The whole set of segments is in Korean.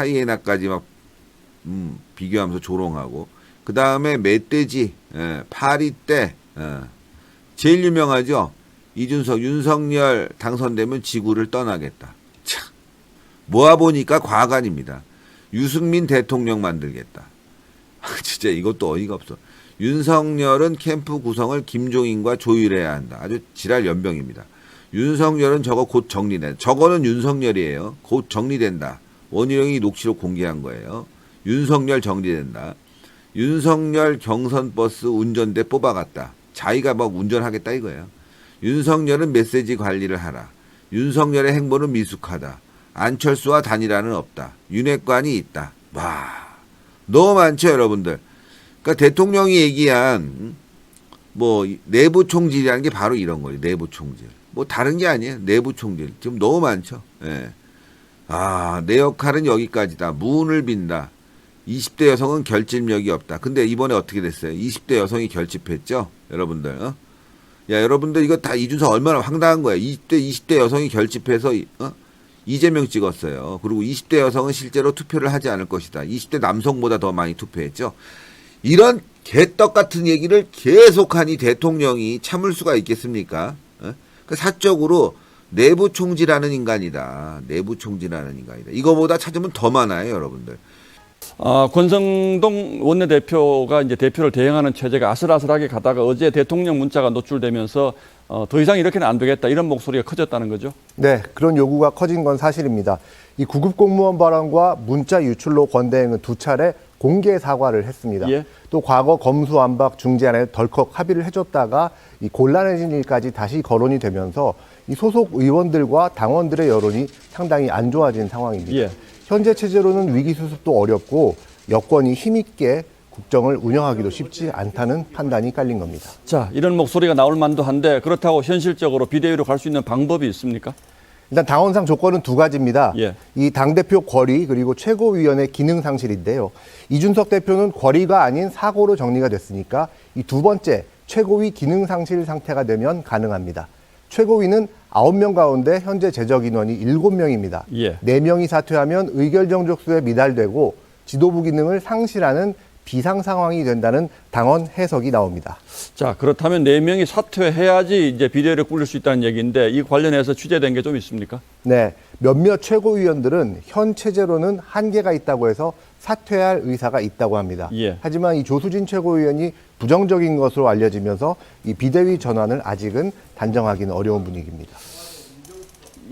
하이에나까지 막 음, 비교하면서 조롱하고 그 다음에 멧돼지, 예, 파리떼, 예. 제일 유명하죠. 이준석, 윤석열 당선되면 지구를 떠나겠다. 참 모아 보니까 과간입니다. 유승민 대통령 만들겠다. 진짜 이것도 어이가 없어. 윤석열은 캠프 구성을 김종인과 조율해야 한다. 아주 지랄 연병입니다. 윤석열은 저거 곧 정리된다. 저거는 윤석열이에요. 곧 정리된다. 원희룡이 녹취록 공개한 거예요. 윤석열 정리된다. 윤석열 경선 버스 운전대 뽑아갔다. 자기가 막 운전하겠다 이거예요. 윤석열은 메시지 관리를 하라. 윤석열의 행보는 미숙하다. 안철수와 단일화는 없다. 윤핵관이 있다. 와, 너무 많죠, 여러분들. 그러니까 대통령이 얘기한 음, 뭐 내부 총질이라는 게 바로 이런 거예요. 내부 총질. 뭐 다른 게 아니에요. 내부 총질. 지금 너무 많죠. 예. 아, 내 역할은 여기까지다. 무운을 빈다. 20대 여성은 결집력이 없다. 근데 이번에 어떻게 됐어요? 20대 여성이 결집했죠? 여러분들. 어? 야, 여러분들 이거 다 이준석 얼마나 황당한 거야. 20대 20대 여성이 결집해서 어? 이재명 찍었어요. 그리고 20대 여성은 실제로 투표를 하지 않을 것이다. 20대 남성보다 더 많이 투표했죠. 이런 개떡 같은 얘기를 계속하니 대통령이 참을 수가 있겠습니까? 어? 그 사적으로 내부 총질하는 인간이다. 내부 총질하는 인간이다. 이거보다 찾으면 더 많아요, 여러분들. 아, 권성동 원내대표가 이제 대표를 대행하는 체제가 아슬아슬하게 가다가 어제 대통령 문자가 노출되면서 어, 더 이상 이렇게는 안 되겠다 이런 목소리가 커졌다는 거죠. 네, 그런 요구가 커진 건 사실입니다. 이 구급 공무원 발언과 문자 유출로 권대행은 두 차례 공개 사과를 했습니다. 예. 또 과거 검수완박 중재안에 덜컥 합의를 해줬다가 이 곤란해진 일까지 다시 거론이 되면서 이 소속 의원들과 당원들의 여론이 상당히 안 좋아진 상황입니다. 예. 현재 체제로는 위기 수습도 어렵고 여권이 힘있게 국정을 운영하기도 쉽지 않다는 판단이 깔린 겁니다. 자, 이런 목소리가 나올 만도 한데 그렇다고 현실적으로 비대위로 갈 수 있는 방법이 있습니까? 일단 당원상 조건은 두 가지입니다. 예. 이 당대표 권리 그리고 최고위원회 기능 상실인데요. 이준석 대표는 권리가 아닌 사고로 정리가 됐으니까 이 두 번째 최고위 기능 상실 상태가 되면 가능합니다. 최고위는 아홉 명 가운데 현재 재적 인원이 일곱 명입니다 예. 네명이 사퇴하면 의결 정족수에 미달되고 지도부 기능을 상실하는 비상 상황이 된다는 당원 해석이 나옵니다. 자, 그렇다면 네 명이 사퇴해야지 이제 비대위를 꾸릴 수 있다는 얘기인데 이 관련해서 취재된 게 좀 있습니까? 네, 몇몇 최고위원들은 현 체제로는 한계가 있다고 해서 사퇴할 의사가 있다고 합니다. 예. 하지만 이 조수진 최고위원이 부정적인 것으로 알려지면서 이 비대위 전환을 아직은 단정하기는 어려운 분위기입니다.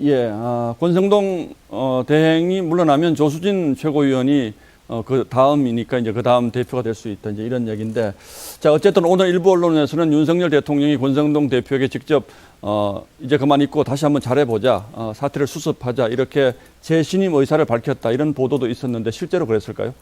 예, 아, 권성동 어, 대행이 물러나면 조수진 최고위원이 어, 그 다음이니까 이제 그 다음 대표가 될 수 있다 이제 이런 얘기인데 자 어쨌든 오늘 일부 언론에서는 윤석열 대통령이 권성동 대표에게 직접 어, 이제 그만 있고 다시 한번 잘해보자 어, 사태를 수습하자 이렇게 재신임 의사를 밝혔다 이런 보도도 있었는데 실제로 그랬을까요?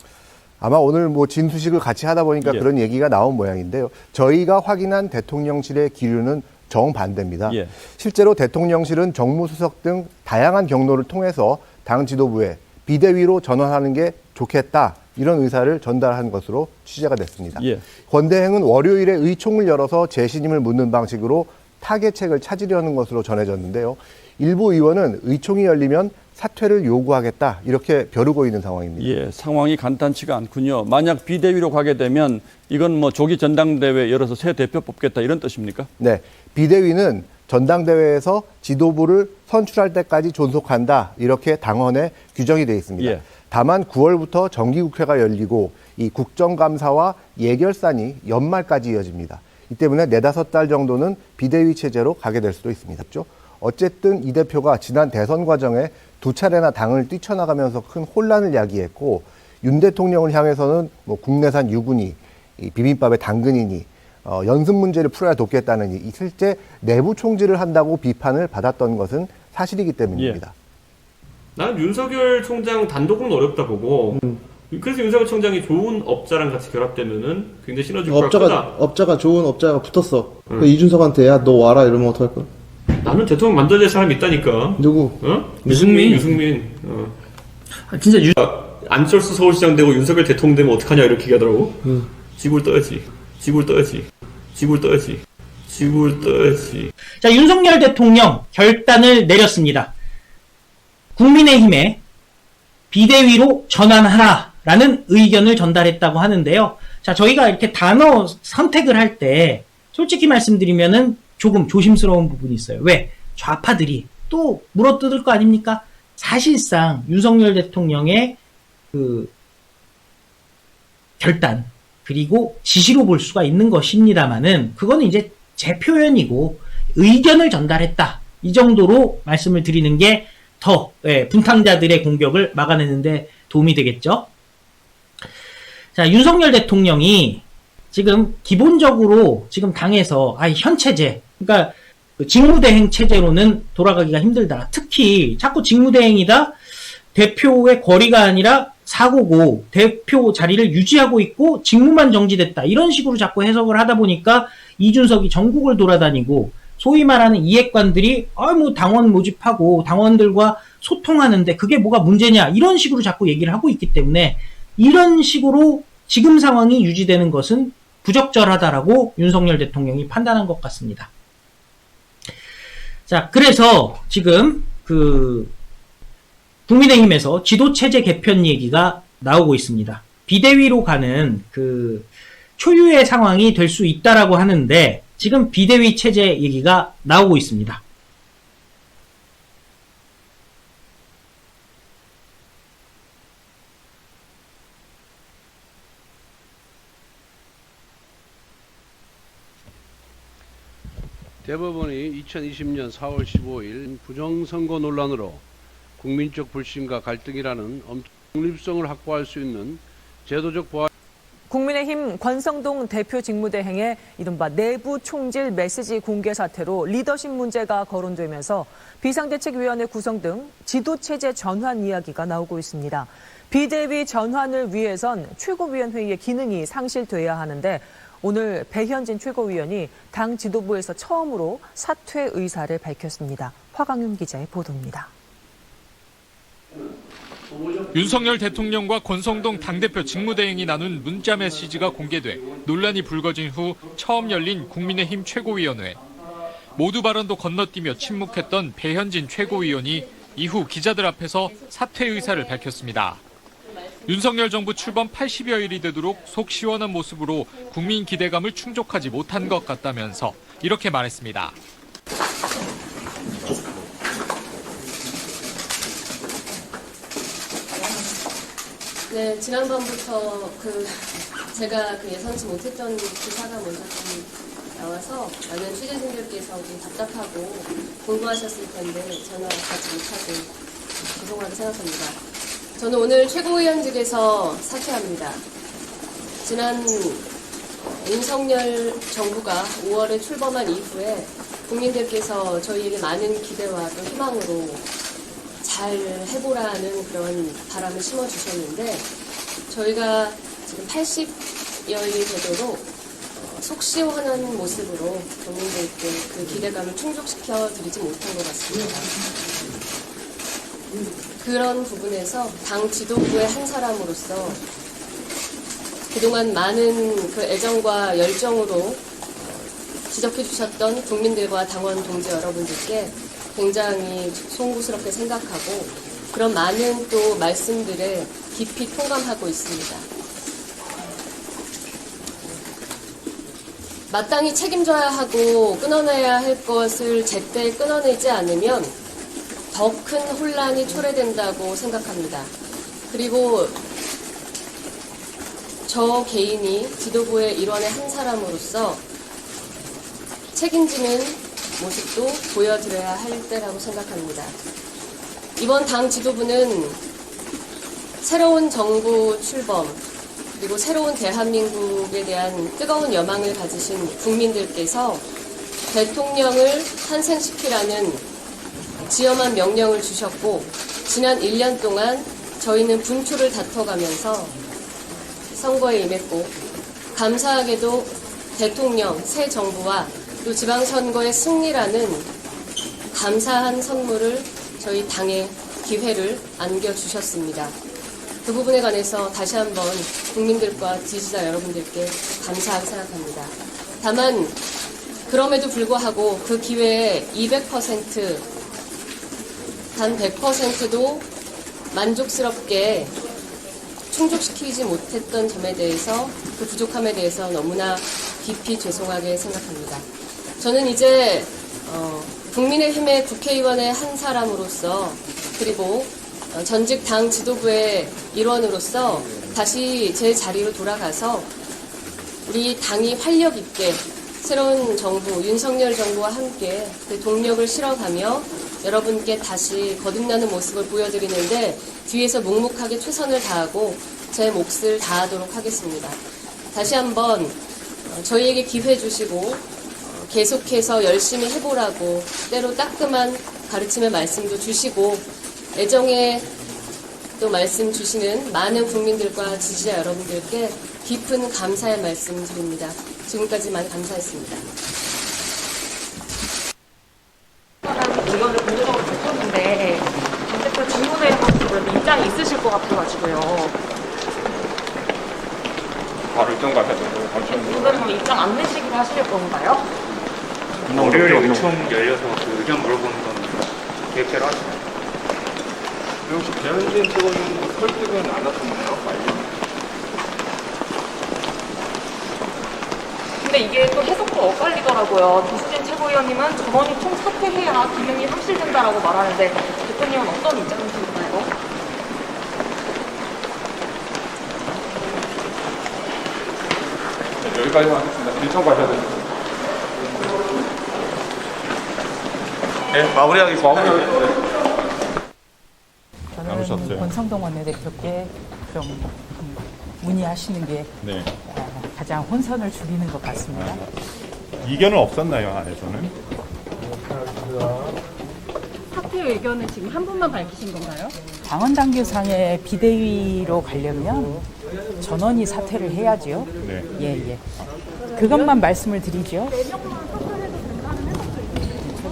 아마 오늘 뭐 진수식을 같이 하다 보니까 예. 그런 얘기가 나온 모양인데요. 저희가 확인한 대통령실의 기류는 정반대입니다. 예. 실제로 대통령실은 정무수석 등 다양한 경로를 통해서 당 지도부에 비대위로 전환하는 게 좋겠다. 이런 의사를 전달한 것으로 취재가 됐습니다. 예. 권대행은 월요일에 의총을 열어서 재신임을 묻는 방식으로 타겟책을 찾으려는 것으로 전해졌는데요. 일부 의원은 의총이 열리면 사퇴를 요구하겠다 이렇게 벼르고 있는 상황입니다. 예, 상황이 간단치가 않군요. 만약 비대위로 가게 되면 이건 뭐 조기 전당대회 열어서 새 대표 뽑겠다 이런 뜻입니까? 네, 비대위는 전당대회에서 지도부를 선출할 때까지 존속한다 이렇게 당헌에 규정이 되어 있습니다. 예. 다만 9월부터 정기국회가 열리고 이 국정감사와 예결산이 연말까지 이어집니다. 이 때문에 네다섯 달 정도는 비대위 체제로 가게 될 수도 있습니다. 그렇죠? 어쨌든 이 대표가 지난 대선 과정에 두 차례나 당을 뛰쳐나가면서 큰 혼란을 야기했고 윤 대통령을 향해서는 뭐 국내산 유군이 이 비빔밥에 당근이니 어, 연습 문제를 풀어야 돕겠다는 이 실제 내부 총질을 한다고 비판을 받았던 것은 사실이기 때문입니다. 나는 윤석열 총장 단독은 어렵다 보고 그래서 윤석열 총장이 좋은 업자랑 같이 결합되면은 굉장히 시너지 효과가 업자가 크다. 업자가 좋은 업자가 붙었어. 그 이준석한테 야 너 와라 이러면 어떡할 거야? 나는 대통령 만들어야 될 사람이 있다니까. 누구? 어? 유승민. 유승민. 어. 아, 진짜 유... 안철수 서울시장 되고 윤석열 대통령 되면 어떡하냐 이렇게 얘기하더라고. 지구를 떠야지. 지구를 떠야지. 지구를 떠야지. 지구를 떠야지. 자, 윤석열 대통령 결단을 내렸습니다. 국민의힘에 비대위로 전환하라 라는 의견을 전달했다고 하는데요. 자, 저희가 이렇게 단어 선택을 할 때 솔직히 말씀드리면은 조금 조심스러운 부분이 있어요. 왜? 좌파들이 또 물어뜯을 거 아닙니까? 사실상 윤석열 대통령의 그 결단 그리고 지시로 볼 수가 있는 것입니다만은 그거는 이제 제 표현이고 의견을 전달했다 이 정도로 말씀을 드리는 게 더 분탕자들의 공격을 막아내는데 도움이 되겠죠. 자 윤석열 대통령이 지금 기본적으로 지금 당에서 아 현 체제 그러니까 그 직무대행 체제로는 돌아가기가 힘들다. 특히 자꾸 직무대행이다. 대표의 거리가 아니라 사고고 대표 자리를 유지하고 있고 직무만 정지됐다. 이런 식으로 자꾸 해석을 하다 보니까 이준석이 전국을 돌아다니고 소위 말하는 이해관들이 아뭐 당원 모집하고 당원들과 소통하는데 그게 뭐가 문제냐 이런 식으로 자꾸 얘기를 하고 있기 때문에 이런 식으로 지금 상황이 유지되는 것은 부적절하다라고 윤석열 대통령이 판단한 것 같습니다. 자, 그래서 지금 그 국민의힘에서 지도체제 개편 얘기가 나오고 있습니다. 비대위로 가는 그 초유의 상황이 될 수 있다라고 하는데 지금 비대위 체제 얘기가 나오고 있습니다. 대법원이 2020년 4월 15일 부정선거 논란으로 국민적 불신과 갈등이라는 엄청 중립성을 확보할 수 있는 제도적 보완 국민의힘 권성동 대표 직무대행의 이른바 내부 총질 메시지 공개 사태로 리더십 문제가 거론되면서 비상대책위원회 구성 등 지도체제 전환 이야기가 나오고 있습니다. 비대위 전환을 위해선 최고위원회의의 기능이 상실돼야 하는데 오늘 배현진 최고위원이 당 지도부에서 처음으로 사퇴 의사를 밝혔습니다. 화강윤 기자의 보도입니다. 윤석열 대통령과 권성동 당대표 직무대행이 나눈 문자 메시지가 공개돼 논란이 불거진 후 처음 열린 국민의힘 최고위원회. 모두 발언도 건너뛰며 침묵했던 배현진 최고위원이 이후 기자들 앞에서 사퇴 의사를 밝혔습니다. 윤석열 정부 출범 80여일이 되도록 속 시원한 모습으로 국민 기대감을 충족하지 못한 것 같다면서 이렇게 말했습니다. 네, 지난번부터 그 제가 그 예상치 못했던 기사가 먼저 좀 나와서 많은 취재진들께서 좀 답답하고 공부하셨을 텐데 전화 받지 못하고 죄송하게 생각합니다. 저는 오늘 최고위원직에서 사퇴합니다. 지난 윤석열 정부가 5월에 출범한 이후에 국민들께서 저희에게 많은 기대와 또 희망으로 잘 해보라는 그런 바람을 심어주셨는데 저희가 지금 80여일이 되도록 어, 속 시원한 모습으로 국민들께 그 기대감을 충족시켜 드리지 못한 것 같습니다. 그런 부분에서 당 지도부의 한 사람으로서 그동안 많은 그 애정과 열정으로 지적해 주셨던 국민들과 당원 동지 여러분들께 굉장히 송구스럽게 생각하고 그런 많은 또 말씀들에 깊이 통감하고 있습니다. 마땅히 책임져야 하고 끊어내야 할 것을 제때 끊어내지 않으면 더 큰 혼란이 초래된다고 생각합니다. 그리고 저 개인이 지도부의 일원의 한 사람으로서 책임지는 모습도 보여드려야 할 때라고 생각합니다. 이번 당 지도부는 새로운 정부 출범, 그리고 새로운 대한민국에 대한 뜨거운 여망을 가지신 국민들께서 대통령을 탄생시키라는 지엄한 명령을 주셨고, 지난 1년 동안 저희는 분초를 다퉈가면서 선거에 임했고, 감사하게도 대통령, 새 정부와 또 지방선거의 승리라는 감사한 선물을 저희 당에 기회를 안겨주셨습니다. 그 부분에 관해서 다시 한번 국민들과 지지자 여러분들께 감사하게 생각합니다. 다만 그럼에도 불구하고 그 기회에 200%, 단 100%도 만족스럽게 충족시키지 못했던 점에 대해서 그 부족함에 대해서 너무나 깊이 죄송하게 생각합니다. 저는 이제 어, 국민의힘의 국회의원의 한 사람으로서 그리고 어, 전직 당 지도부의 일원으로서 다시 제 자리로 돌아가서 우리 당이 활력 있게 새로운 정부, 윤석열 정부와 함께 그 동력을 실어가며 여러분께 다시 거듭나는 모습을 보여드리는데 뒤에서 묵묵하게 최선을 다하고 제 몫을 다하도록 하겠습니다. 다시 한번 어, 저희에게 기회 주시고 어, 계속해서 열심히 해보라고 때로 따끔한 가르침의 말씀도 주시고 애정의 또 말씀 주시는 많은 국민들과 지지자 여러분들께 깊은 감사의 말씀 드립니다. 지금까지 많이 감사했습니다. 의견을 공개적으로 줬었는데 어쨌든 질문에 대해서 입장이 있으실 것 같아가지고요. 바로 일정 가셔도 엄청 지금 입장 안 내시기로 하실 건가요? 월요일에 의총 열려서 그 의견 물어보는 건 계획대로 하시나요? 혹시 배현진 최고위원 설득은 안 하셨나요? 빨리. 근데 이게 또 해석도 엇갈리더라고요. 조수진 최고위원님은 전원이 총 사퇴해야 기능이 상실된다라고 말하는데 대표님은 어떤 입장이신가요? 여기까지만 하겠습니다. 일정 가셔야 됩니다. 네, 마무리하겠습니다. 마무리하겠습니다. 저는 권성동 원내대표께 좀 음, 문의하시는 게 네. 어, 가장 혼선을 줄이는 것 같습니다. 이견은 없었나요, 안에서는? 사퇴 의견은 지금 한 분만 밝히신 건가요? 당원 당규상의 비대위로 가려면 전원이 사퇴를 해야지요. 네. 예, 예. 그것만 말씀을 드리죠.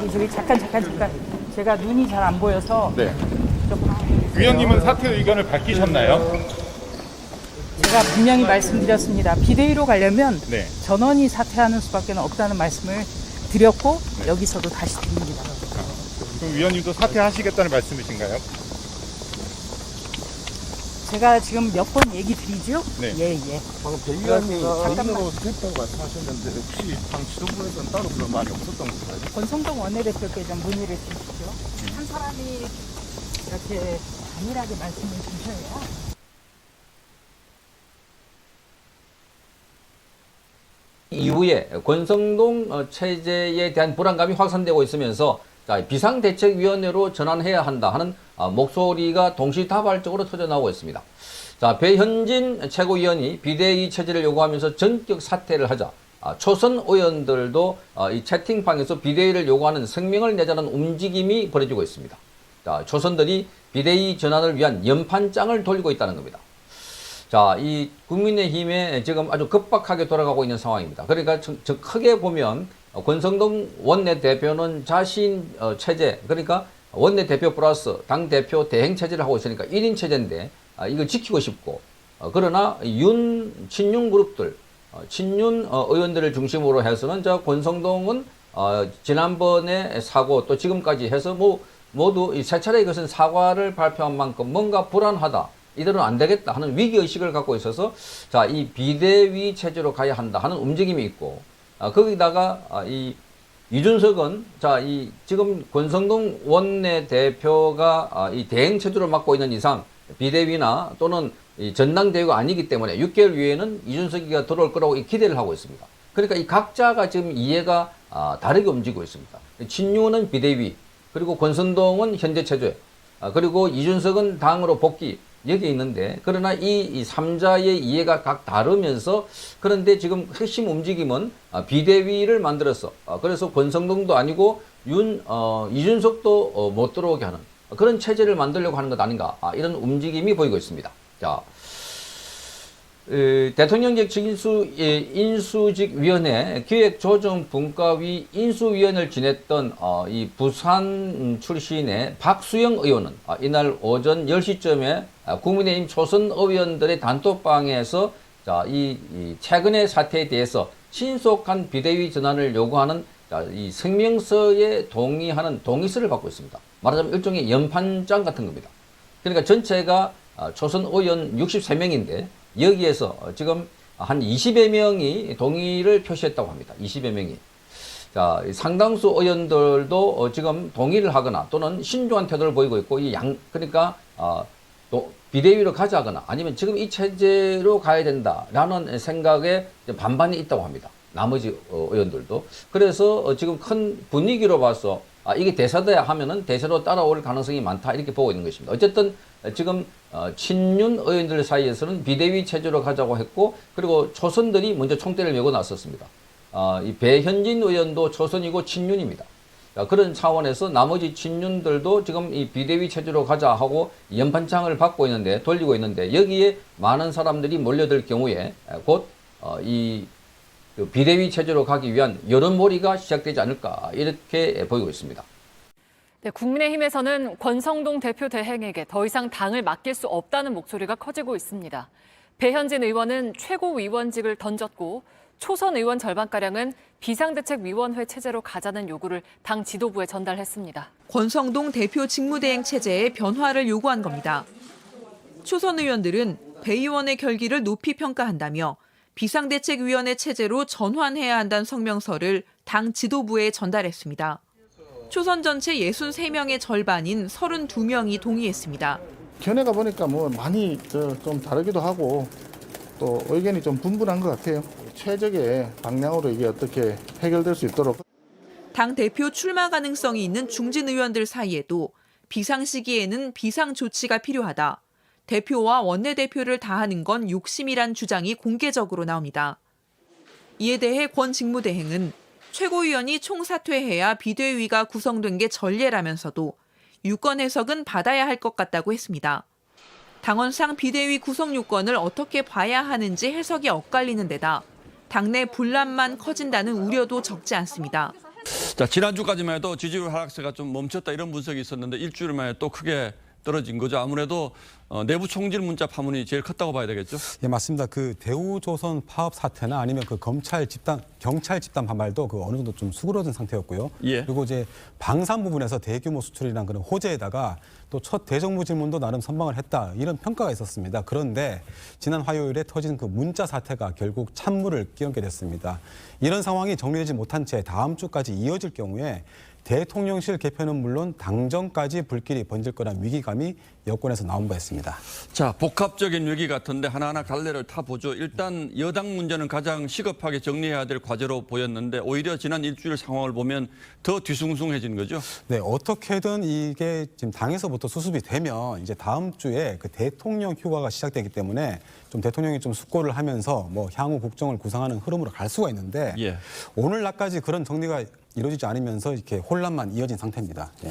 저기, 저기, 잠깐, 잠깐, 잠깐. 제가 눈이 잘 안 보여서 네. 좀 위원님은 사퇴 의견을 밝히셨나요? 제가 분명히 말씀드렸습니다. 비대위로 가려면 네. 전원이 사퇴하는 수밖에 없다는 말씀을 드렸고 여기서도 다시 드립니다. 그 위원님도 사퇴하시겠다는 말씀이신가요? 제가 지금 몇 번 얘기 드리죠? 네. 예, 예. 방금 잠깐만. 본인으로 됐다고 말씀하셨는데 혹시 당 지도부에서는 따로 그런 말이 없었던 건가요? 권성동 원내대표께 좀 문의를 주시죠. 한 사람이 이렇게 단일하게 말씀을 주셔야 이후에 권성동 어, 체제에 대한 불안감이 확산되고 있으면서 자, 비상대책위원회로 전환해야 한다 하는 아, 목소리가 동시다발적으로 터져나오고 있습니다. 자, 배현진 최고위원이 비대위 체제를 요구하면서 전격 사퇴를 하자 아, 초선 의원들도 아, 이 채팅방에서 비대위를 요구하는声명을 내자는 움직임이 벌어지고 있습니다. 자, 초선들이 비대위 전환을 위한 연판장을 돌리고 있다는 겁니다. 자, 이 국민의힘에 지금 아주 급박하게 돌아가고 있는 상황입니다. 그러니까 저, 저 크게 보면 어, 권성동 원내대표는 자신 어, 체제, 그러니까 원내대표 플러스 당대표 대행 체제를 하고 있으니까 1인 체제인데 아, 이걸 지키고 싶고 어, 그러나 윤, 친윤 그룹들, 어, 친윤 어, 의원들을 중심으로 해서는 저 권성동은 어, 지난번에 사고 또 지금까지 해서 뭐 모두 이세 차례 이것은 사과를 발표한 만큼 뭔가 불안하다. 이대로는 안 되겠다 하는 위기 의식을 갖고 있어서 자 이 비대위 체제로 가야 한다 하는 움직임이 있고 아, 거기다가 아, 이 이준석은 자 이 지금 권성동 원내 대표가 아, 이 대행 체제로 맡고 있는 이상 비대위나 또는 이 전당대회가 아니기 때문에 6개월 이후에는 이준석이가 들어올 거라고 이 기대를 하고 있습니다. 그러니까 이 각자가 지금 이해가 아, 다르게 움직이고 있습니다. 친윤은 비대위 그리고 권선동은 현재 체제 아, 그리고 이준석은 당으로 복귀 여기 있는데 그러나 이, 이 3자의 이해가 각 다르면서 그런데 지금 핵심 움직임은 아, 비대위를 만들어서 아, 그래서 권성동도 아니고 윤 어, 이준석도 어, 못 들어오게 하는 그런 체제를 만들려고 하는 것 아닌가 아, 이런 움직임이 보이고 있습니다. 자. 에, 대통령직 직인수 예, 인수직위원회 기획조정분과위 인수위원을 지냈던 어, 이 부산 출신의 박수영 의원은 아, 이날 오전 10시쯤에 아, 국민의힘 초선 의원들의 단톡방에서 자, 이, 이 최근의 사태에 대해서 신속한 비대위 전환을 요구하는 자, 이 성명서에 동의하는 동의서를 받고 있습니다. 말하자면 일종의 연판장 같은 겁니다. 그러니까 전체가 아, 초선 의원 63명인데 여기에서 어, 지금 한 20여 명이 동의를 표시했다고 합니다. 20여 명이. 자, 이 상당수 의원들도 어, 지금 동의를 하거나 또는 신중한 태도를 보이고 있고 이 양 그러니까 어, 또 비대위로 가자거나 아니면 지금 이 체제로 가야 된다라는 생각에 반반이 있다고 합니다. 나머지 어, 의원들도 그래서 어, 지금 큰 분위기로 봐서 아, 이게 대세다 하면은 대세로 따라올 가능성이 많다 이렇게 보고 있는 것입니다. 어쨌든 어, 지금 어, 친윤 의원들 사이에서는 비대위 체제로 가자고 했고 그리고 초선들이 먼저 총대를 메고 나섰습니다. 아, 이 배현진 의원도 초선이고 친윤입니다. 자, 그런 차원에서 나머지 친윤들도 지금 이 비대위 체제로 가자 하고 연판장을 받고 있는데 돌리고 있는데 여기에 많은 사람들이 몰려들 경우에 곧이 그 비대위 체제로 가기 위한 여론몰이가 시작되지 않을까 이렇게 보이고 있습니다. 네, 국민의힘에서는 권성동 대표 대행에게 더 이상 당을 맡길 수 없다는 목소리가 커지고 있습니다. 배현진 의원은 최고위원직을 던졌고 초선 의원 절반가량은 비상대책위원회 체제로 가자는 요구를 당 지도부에 전달했습니다. 권성동 대표 직무대행 체제의 변화를 요구한 겁니다. 초선 의원들은 배 의원의 결기를 높이 평가한다며 비상대책위원회 체제로 전환해야 한다는 성명서를 당 지도부에 전달했습니다. 초선 전체 63명의 절반인 32명이 동의했습니다. 견해가 보니까 뭐 많이 저좀 다르기도 하고 또 의견이 좀 분분한 것 같아요. 최적의 방향으로 이게 어떻게 해결될 수 있도록 당 대표 출마 가능성이 있는 중진 의원들 사이에도 비상 시기에는 비상 조치가 필요하다. 대표와 원내대표를 다하는 건 욕심이란 주장이 공개적으로 나옵니다. 이에 대해 권 직무대행은 최고위원이 총사퇴해야 비대위가 구성된 게 전례라면서도 유권 해석은 받아야 할 것 같다고 했습니다. 당원상 비대위 구성 요건을 어떻게 봐야 하는지 해석이 엇갈리는 데다 당내 분란만 커진다는 우려도 적지 않습니다. 자, 지난주까지만 해도 지지율 하락세가 좀 멈췄다 이런 분석이 있었는데 일주일 만에 또 크게 떨어진 거죠. 아무래도 어, 내부 총질 문자 파문이 제일 컸다고 봐야 되겠죠. 예, 맞습니다. 그 대우조선 파업 사태나 아니면 그 검찰 집단, 경찰 집단 반발도 그 어느 정도 좀 수그러진 상태였고요. 예. 그리고 이제 방산 부분에서 대규모 수출이란 그런 호재에다가 또 첫 대정부 질문도 나름 선방을 했다 이런 평가가 있었습니다. 그런데 지난 화요일에 터진 그 문자 사태가 결국 찬물을 끼얹게 됐습니다. 이런 상황이 정리되지 못한 채 다음 주까지 이어질 경우에 대통령실 개편은 물론 당정까지 불길이 번질 거란 위기감이 여권에서 나온 바 있습니다. 자, 복합적인 위기 같은데 하나하나 갈래를 타보죠. 일단 여당 문제는 가장 시급하게 정리해야 될 과제로 보였는데 오히려 지난 일주일 상황을 보면 더 뒤숭숭해진 거죠. 네, 어떻게든 이게 지금 당에서부터 수습이 되면 이제 다음 주에 그 대통령 휴가가 시작되기 때문에 좀 대통령이 좀 숙고를 하면서 뭐 향후 국정을 구상하는 흐름으로 갈 수가 있는데 예. 오늘 낮까지 그런 정리가 이루어지지 않으면서 이렇게 혼란만 이어진 상태입니다. 예.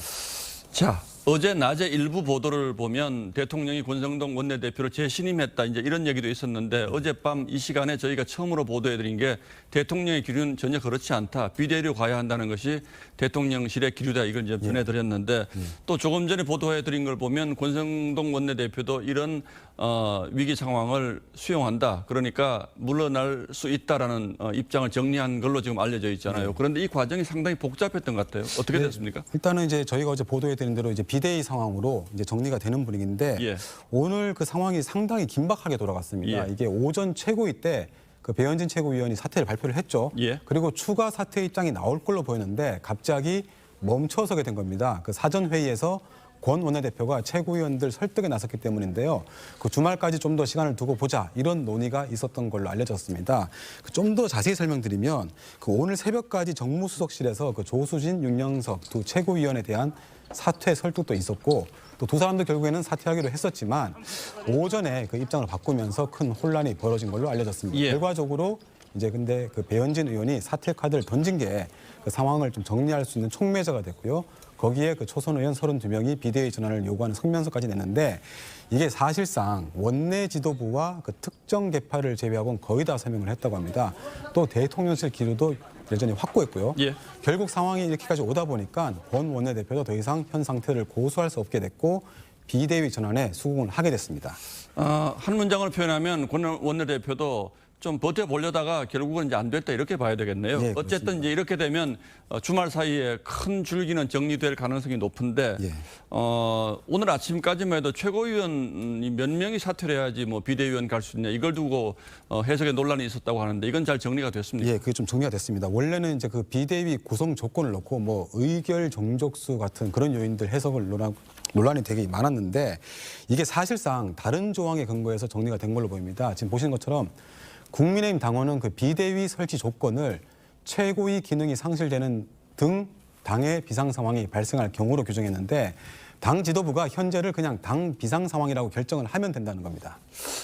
자, 어제 낮에 일부 보도를 보면 대통령이 권성동 원내대표를 재신임했다 이제 이런 얘기도 있었는데 어젯밤 이 시간에 저희가 처음으로 보도해드린 게 대통령의 기류는 전혀 그렇지 않다 비대위로 가야 한다는 것이 대통령실의 기류다 이걸 이제 전해드렸는데 또 조금 전에 보도해드린 걸 보면 권성동 원내대표도 이런 어, 위기 상황을 수용한다 그러니까 물러날 수 있다라는 어, 입장을 정리한 걸로 지금 알려져 있잖아요. 그런데 이 과정이 상당히 복잡했던 것 같아요. 어떻게 네. 됐습니까? 일단은 이제 저희가 어제 보도해드린 대로 이제 비대위 상황으로 이제 정리가 되는 분위기인데 예. 오늘 그 상황이 상당히 긴박하게 돌아갔습니다. 예. 이게 오전 최고위 때 그 배현진 최고위원이 사퇴를 발표를 했죠. 예. 그리고 추가 사퇴 입장이 나올 걸로 보였는데 갑자기 멈춰서게 된 겁니다. 그 사전 회의에서 권 원내대표가 최고위원들 설득에 나섰기 때문인데요. 그 주말까지 좀 더 시간을 두고 보자 이런 논의가 있었던 걸로 알려졌습니다. 그 좀더 자세히 설명드리면 그 오늘 새벽까지 정무수석실에서 그 조수진, 윤영석 두 최고위원에 대한 사퇴 설득도 있었고 또 두 사람도 결국에는 사퇴하기로 했었지만 오전에 그 입장을 바꾸면서 큰 혼란이 벌어진 걸로 알려졌습니다. 예. 결과적으로 이제 근데 그 배현진 의원이 사퇴 카드를 던진 게 그 상황을 좀 정리할 수 있는 촉매자가 됐고요. 거기에 그 초선 의원 32명이 비대위 전환을 요구하는 성명서까지 냈는데 이게 사실상 원내 지도부와 그 특정 계파를 제외하고는 거의 다 서명을 했다고 합니다. 또 대통령실 기류도 여전히 확고했고요. 예. 결국 상황이 이렇게까지 오다 보니까 권 원내대표도 더 이상 현 상태를 고수할 수 없게 됐고 비대위 전환에 수긍을 하게 됐습니다. 어, 한 문장을 표현하면 권 원내대표도 좀 버텨보려다가 결국은 이제 안 됐다 이렇게 봐야 되겠네요. 예, 어쨌든. 이제 이렇게 되면 어, 주말 사이에 큰 줄기는 정리될 가능성이 높은데 예. 어, 오늘 아침까지만 해도 최고위원이 몇 명이 사퇴를 해야지 뭐 비대위원 갈 수 있냐 이걸 두고 어, 해석에 논란이 있었다고 하는데 이건 잘 정리가 됐습니다. 예, 그게 좀 정리가 됐습니다. 원래는 이제 그 비대위 구성 조건을 놓고 뭐 의결 정족수 같은 그런 요인들 해석을 논한 논란이 되게 많았는데 이게 사실상 다른 조항에 근거해서 정리가 된 걸로 보입니다. 지금 보시는 것처럼 국민의힘 당원은 그 비대위 설치 조건을 최고위 기능이 상실되는 등 당의 비상 상황이 발생할 경우로 규정했는데 당 지도부가 현재를 그냥 당 비상 상황이라고 결정을 하면 된다는 겁니다.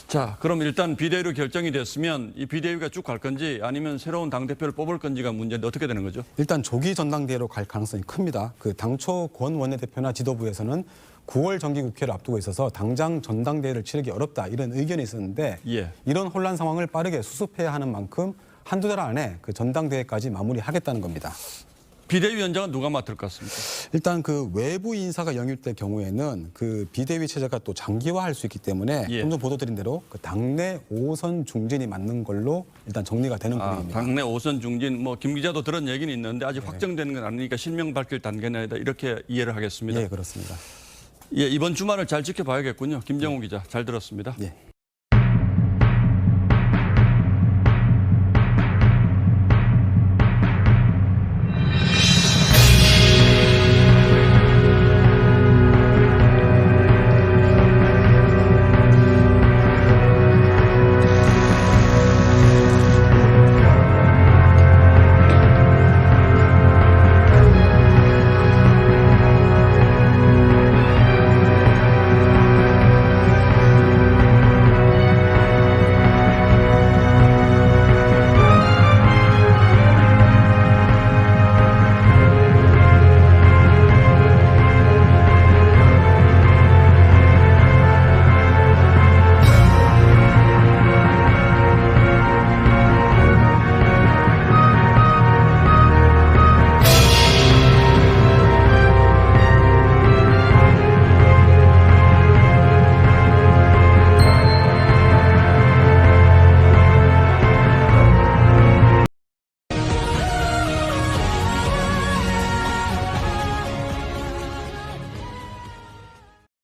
자, 그럼 일단 비대위로 결정이 됐으면 이 비대위가 쭉 갈 건지 아니면 새로운 당 대표를 뽑을 건지가 문제인데 어떻게 되는 거죠? 일단 조기 전당대회로 갈 가능성이 큽니다. 그 당초 권 원내대표나 지도부에서는 9월 정기국회를 앞두고 있어서 당장 전당대회를 치르기 어렵다 이런 의견이 있었는데 예. 이런 혼란 상황을 빠르게 수습해야 하는 만큼 한두 달 안에 그 전당대회까지 마무리하겠다는 겁니다. 비대위원장은 누가 맡을 것 같습니까? 일단 그 외부 인사가 영입될 경우에는 그 비대위 체제가 또 장기화할 수 있기 때문에 예. 좀전 보도드린 대로 그 당내 5선 중진이 맞는 걸로 일단 정리가 되는 아, 분위기입니다. 당내 오선 중진 뭐 김 기자도 들은 얘기는 있는데 아직 확정되는 건 아니니까 실명 밝힐 단계는 아니다 이렇게 이해를 하겠습니다. 예, 그렇습니다. 예, 이번 주말을 잘 지켜봐야겠군요. 김정우 기자 잘 들었습니다. 예.